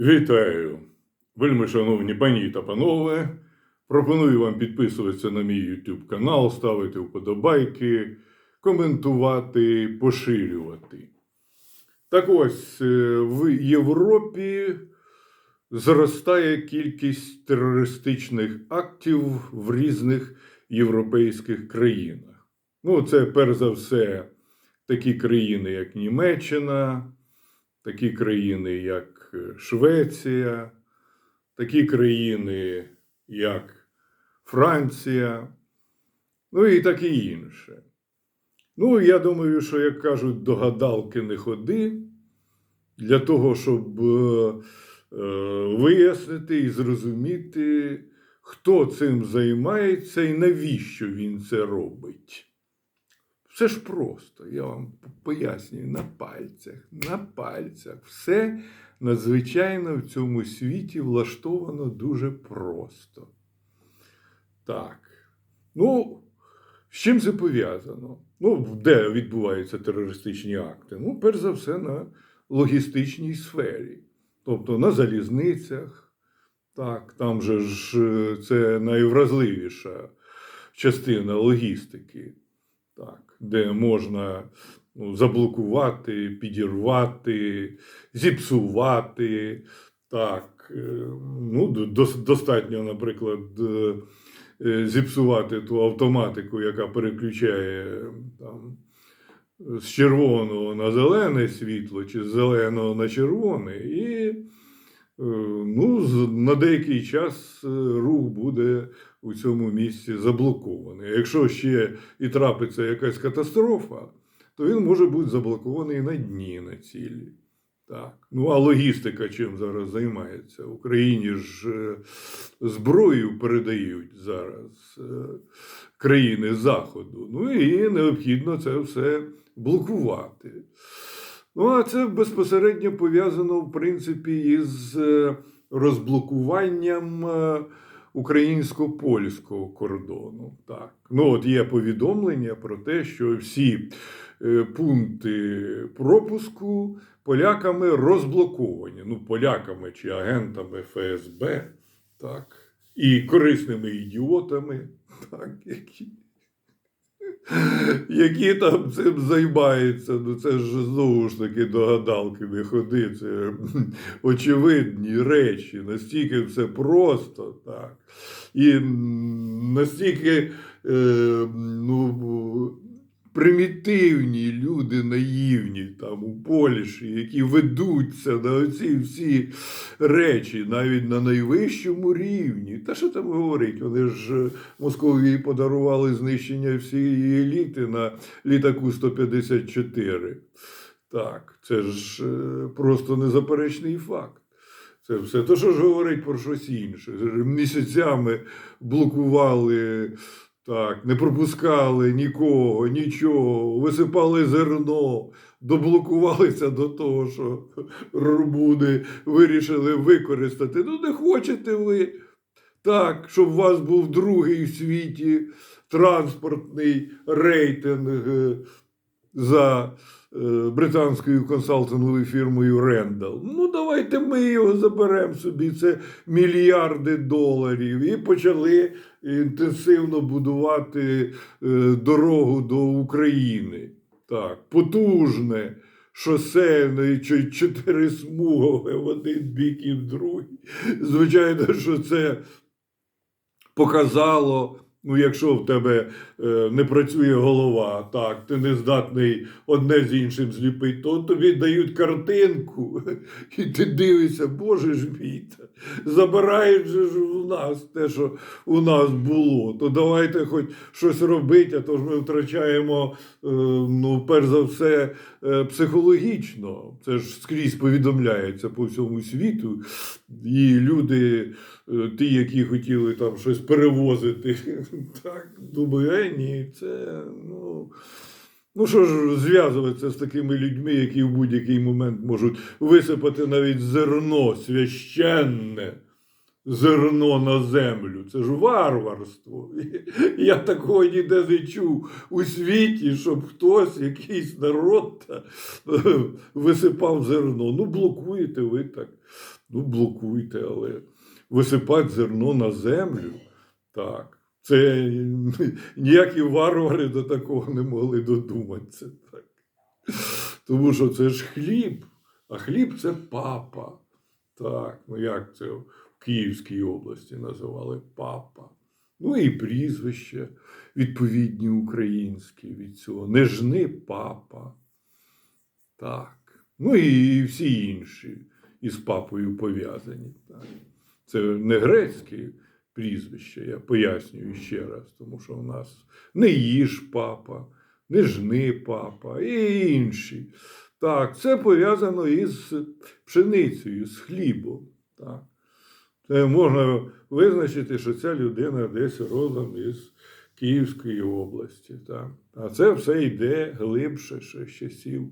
Вітаю, вельми шановні пані та панове. Пропоную вам підписуватися на мій YouTube канал, ставити вподобайки, коментувати, поширювати. Так ось е, в Європі зростає кількість терористичних актів в різних європейських країнах. Ну, це перш за все такі країни, як Німеччина, такі країни, як Швеція, такі країни, як Франція, ну і таке інше. Ну, я думаю, що, як кажуть, до гадалки не ходи, для того, щоб е, е, вияснити і зрозуміти, хто цим займається і навіщо він це робить. Все ж просто, я вам пояснюю на пальцях, на пальцях. Все надзвичайно в цьому світі влаштовано дуже просто. Так. Ну, з чим це пов'язано? Ну, де відбуваються терористичні акти? Ну, перш за все, на логістичній сфері, тобто на залізницях. Так, там же ж е, це найвразливіша частина логістики, так, де можна ну, заблокувати, підірвати, зіпсувати. Так, е, ну, достатньо, наприклад, е, е, зіпсувати ту автоматику, яка переключає там, з червоного на зелене світло чи з зеленого на червоне, і ну, на деякий час рух буде у цьому місці заблокований. Якщо ще і трапиться якась катастрофа, то він може бути заблокований на дні на цілі. Так. Ну, а логістика чим зараз займається? Україні ж е, зброю передають зараз е, країни Заходу. Ну і необхідно це все блокувати. Ну, а це безпосередньо пов'язано, в принципі, із е, розблокуванням українсько-польського кордону. Так. Ну, от є повідомлення про те, що всі пункти пропуску поляками розблоковані. Ну, поляками чи агентами ФСБ, так, і корисними ідіотами, так, які, які там цим займаються. Ну, це ж знову ж таки до гадалки не ходи. Це очевидні речі, настільки все просто, так. І настільки е, ну, примітивні люди наївні там у Польщі, які ведуться на ці всі речі навіть на найвищому рівні. Та що там говорить? Вони ж е, Московії подарували знищення всієї еліти на літаку 154. Так, це ж е, просто незаперечний факт. Це все. То що ж говорить про щось інше? Місяцями блокували, так, не пропускали нікого, нічого, висипали зерно, доблокувалися до того, що рубуни вирішили використати. Ну, не хочете ви так, щоб у вас був другий в світі транспортний рейтинг е, за е, британською консалтинговою фірмою Рендал. Ну, давайте ми його заберемо собі. Це мільярди доларів. І почали інтенсивно будувати е, дорогу до України. Так, потужне. Шосейне, чи чотирисмугове в один бік і в другий. Звичайно, що це показало. Ну, якщо в тебе е, не працює голова, так, ти не здатний одне з іншим зліпити, то тобі дають картинку, і ти дивишся, Боже ж мій, та забирають же ж у нас те, що у нас було. То давайте хоч щось робити, а то ж ми втрачаємо, е, ну, перш за все, е, психологічно. Це ж скрізь повідомляється по всьому світу. І люди, е, ті, які хотіли там щось перевозити, так, думаю, е, ні, це ну. Ну що ж зв'язуватися з такими людьми, які в будь-який момент можуть висипати навіть зерно священне зерно на землю. Це ж варварство. Я такого ніде не чув у світі, щоб хтось, якийсь народ висипав зерно. Ну, блокуєте ви так. Ну, блокуйте, але висипати зерно на землю, так. Це ніякі варвари до такого не могли додуматися. Так. Тому що це ж хліб, а хліб це папа. Так, ну як це в Київській області називали папа. Ну і прізвища відповідні українські від цього. Нежни папа. Так. Ну і всі інші із папою пов'язані. Це не грецьке прізвище, я пояснюю ще раз, тому що у нас не їж папа, не жни папа і інші. Так, це пов'язано із пшеницею, з хлібом. Так. Це можна визначити, що ця людина десь родом із Київської області. Так. А це все йде глибше ще з часів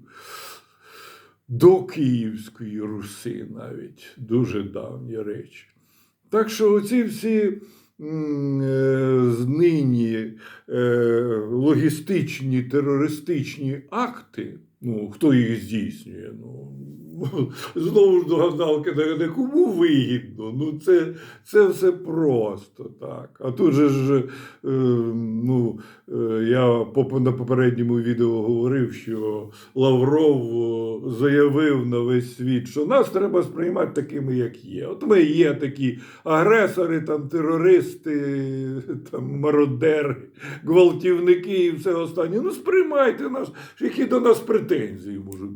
до Київської Руси навіть дуже давні речі. Так що оці всі е, нині е, логістичні терористичні акти, ну, хто їх здійснює? Ну, знову ж до гадалки, не кому вигідно. Ну, це, це все просто так. А тут же ж, е, ну, е, я на попередньому відео говорив, що Лавров заявив на весь світ, що нас треба сприймати такими, як є. От ми є такі агресори, там, терористи, там, мародери, гвалтівники і все останнє. Ну, сприймайте нас, які до нас претензії можуть.